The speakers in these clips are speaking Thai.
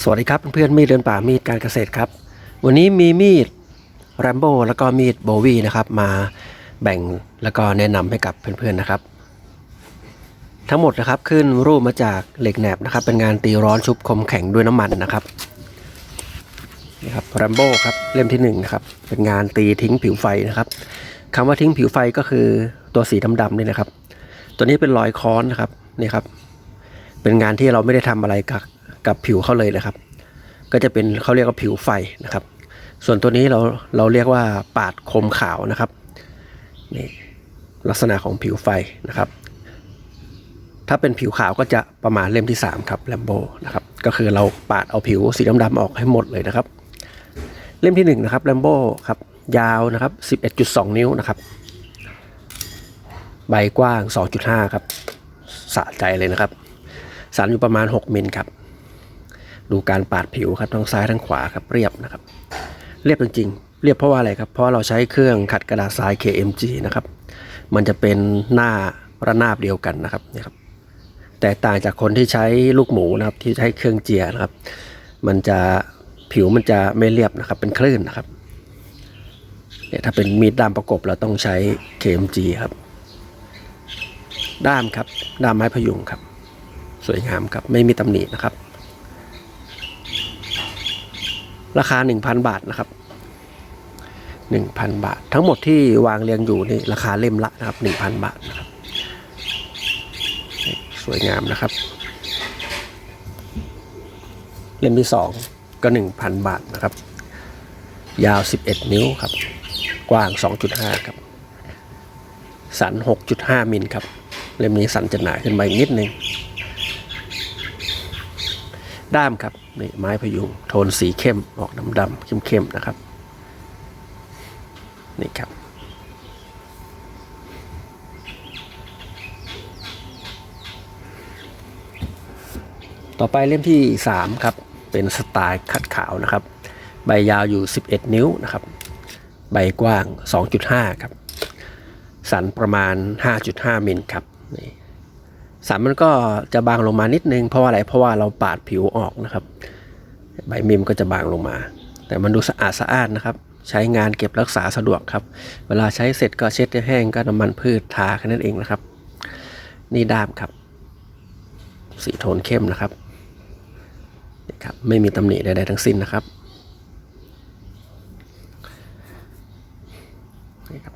สวัสดีครับเพื่อนๆมีดเดินป่ามีดการเกษตรครับ วันนี้มีมีดแรมโบ้แล้วก็มีดโบวีนะครับ มาแบ่งแล้วก็แนะนำให้กับเพื่อนๆนะครับ ทั้งหมดนะครับขึ้นรูปมาจากเหล็กแหนบนะครับ เป็นงานตีร้อนชุบคมแข็งด้วยน้ำมันนะครับนี่ครับแรมโบ้ครับเล่มที่หนึ่งนะครับเป็นงานตีทิ้งผิวไฟนะครับคำว่าทิ้งผิวไฟก็คือตัวสีดำๆนี่นะครับ ตัวนี้เป็นรอยค้อนนะครับนี่ครับเป็นงานที่เราไม่ได้ทำอะไรกับ กับผิวเขาเลยนะครับ ก็จะเป็นเขาเรียกว่าผิวไฟนะครับ ส่วนตัวนี้เราเราเรียกว่าปาดคมขาวนะครับนี่ลักษณะของผิวไฟนะครับ ถ้าเป็นผิวขาวก็จะประมาณเล่มที่ 3 ครับแลมโบนะครับก็คือเราปาดเอาผิวสีดำๆออกให้หมดเลยนะครับ เล่มที่1นะครับแลมโบครับยาวนะครับ 11.2 นิ้วนะครับ ใบกว้าง 2.5 ครับ สะใจเลยนะครับ สันอยู่ประมาณ 6มิลครับ ดูการปาดผิวครับทั้งซ้ายทั้งขวาครับเรียบนะครับ เรียบจริงๆ เรียบเพราะว่าอะไรครับ เพราะเราใช้เครื่องขัดกระดาษทราย KMG นะครับ มันจะเป็นหน้าระนาบเดียวกันนะครับนี่ครับแตกต่างจากคนที่ใช้ลูกหมูนะครับที่ใช้เครื่องเจียนะครับ มันจะผิวมันจะไม่เรียบนะครับ เป็นคลื่นนะครับเนี่ยถ้าเป็นมีดด้ามประกบเราต้องใช้ KMG ครับ ด้ามครับ ด้ามไม้พยุงครับ สวยงามครับ ไม่มีตำหนินะครับ ราคา 1,000 บาทนะครับ 1,000 บาท ทั้งหมดที่วางเรียงอยู่นี่ราคาเล่มละนะครับ 1,000 บาทนะครับ สวยงามนะครับ เล่มที่ 2 ก็ 1,000 บาทนะครับ ยาว 11 นิ้วครับ กว้าง 2.5 ครับ สัน 6.5 มิลครับ เล่มนี้สันจะหนาขึ้นมาอีกนิดนึง ด้ามครับนี่ไม้พยุงโทนสีเข้มออกดำๆเข้มๆนะครับนี่ครับ ต่อไปเล่มที่ 3 ครับ เป็นสไตล์ขัดขาวนะครับ ใบยาวอยู่ 11 นิ้วนะครับ ใบกว้าง 2.5 ครับ สันประมาณ 5.5 มิลครับนี่ สันมันก็จะบางลงมานิดนึงเพราะว่าอะไรเพราะว่าเราปาดผิวออกนะครับ ใบมิมก็จะบางลงมา แต่มันดูสะอาดสะอาดนะครับ ใช้งานเก็บรักษาสะดวกครับ เวลาใช้เสร็จก็เช็ดให้แห้งก็น้ำมันพืชทาแค่นั้นเองนะครับ นี่ด้ามครับ สีโทนเข้มนะครับนี่ครับไม่มีตำหนิใดๆทั้งสิ้นนะครับ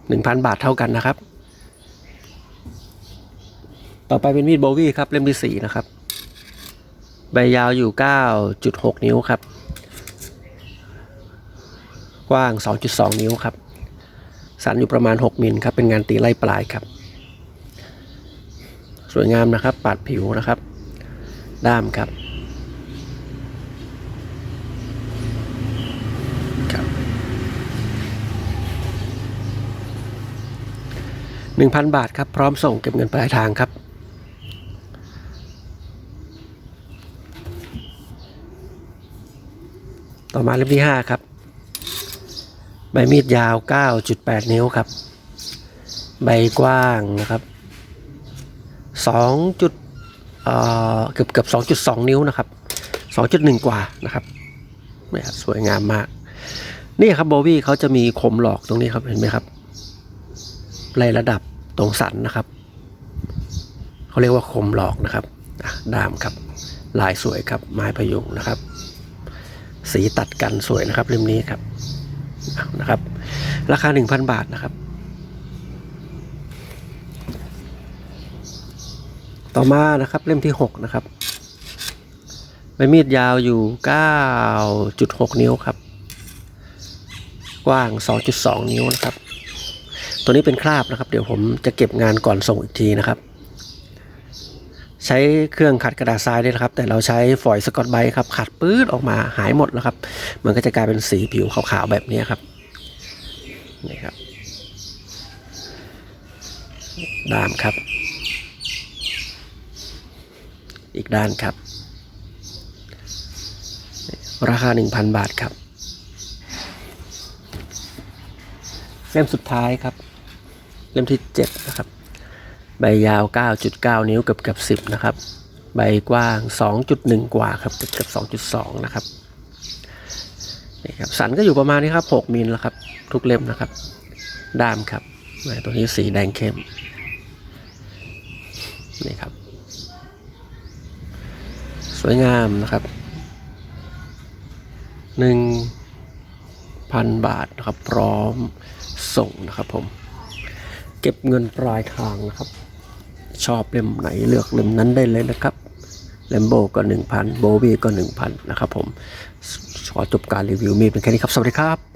หนึ่งพันบาทเท่ากันนะครับ ต่อไปเป็นมีดโบวี่ครับเล่มที่สี่นะครับ ใบยาวอยู่ 9.6 นิ้วครับ กว้าง 2.2 นิ้วครับ สันอยู่ประมาณ 6 มิลครับ เป็นงานตีไล่ปลายครับ สวยงามนะครับ ปาดผิวนะครับ ด้ามครับครับ1,000 บาทครับ พร้อมส่งเก็บเงินปลายทางครับ ต่อมาเล่มที่5ครับ ใบมีดยาว 9.8 นิ้วครับ ใบกว้างนะครับ2จุดเกือบเกือบ2.2 นิ้วนะครับ 2.1 กว่านะครับนี่ครับสวยงามมาก นี่ครับโบวี่เขาจะมีคมหลอกตรงนี้ครับเห็นไหมครับไล่ระดับตรงสันนะครับเขาเรียกว่าคมหลอกนะครับด้ามครับ ลายสวยครับไม้พยุงนะครับ สีตัดกันสวยนะครับเล่มนี้ครับนะครับ ราคา 1,000 บาทนะครับ ต่อมานะครับเล่มที่ 6 นะครับใบมีดยาวอยู่ 9.6 นิ้วครับ กว้าง 2.2 นิ้วนะครับ ตัวนี้เป็นคราบนะครับ เดี๋ยวผมจะเก็บงานก่อนส่งอีกทีนะครับ ใช้เครื่องขัดกระดาษทรายด้วยนะครับ แต่เราใช้ฝอยสกอตไบรท์ครับขัดปื๊ดออกมาหายหมดแล้วครับ มันก็จะกลายเป็นสีผิวขาวๆแบบนี้ครับนี่ครับด้ามครับ อีกด้านครับ ราคา 1,000 บาทครับเล่มสุดท้ายครับ เล่มที่ 7 นะครับ ใบยาว 9.9 นิ้วเกือบเกือบ10 นะครับ ใบกว้าง 2.1 กว่าครับเกือบเกือบ2.2 นะครับนี่ครับสันก็อยู่ประมาณนี้ครับ 6 มิลแล้วครับ ทุกเล่มนะครับ ด้ามครับตัวนี้สีแดงเข้มนี่ครับ สวยงามนะครับ1,000บาทนะครับ พร้อมส่งนะครับผม เก็บเงินปลายทางนะครับ ชอบเล่มไหนเลือกเล่มนั้นได้เลยนะครับเลมโบก็ 1,000 โบวีก็ 1,000 นะครับผม ขอจบการรีวิวมีดเป็นแค่นี้ครับ สวัสดีครับ